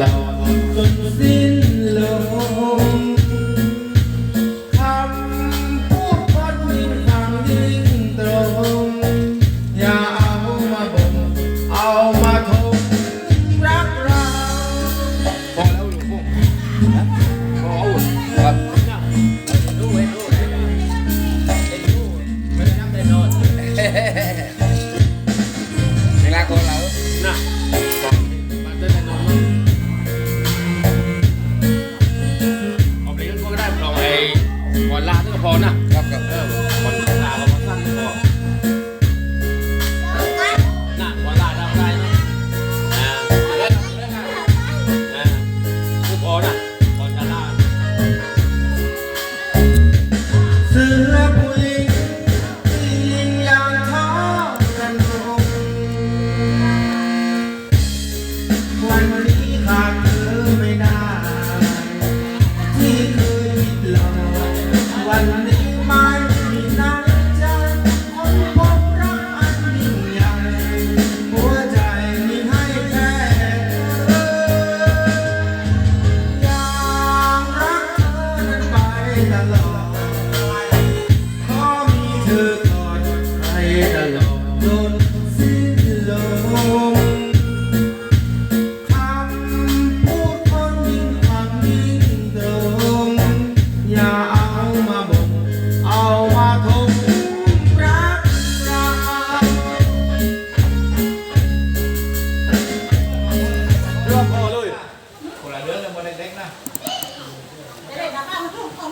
ลอดจนสิ้นลมคำพูดพันยิ่งฟังยิ่งตรง อย่าเอามาบ่มเอามาทมรักเราพอแล้วลวงพ่งพอครับดูเห็นดูเว้ดูไม่ได้นับได้นอน วันนี้ขาดเธอไม่ได้ ที่เคยคิดลอกวันนี้ไม่มีน้ำใจคนพบรักอันยิ่งใหญ่หัวใจมีให้แค่อยางรักเธอไปตลอด เยอะเลยโมเล็กๆนะ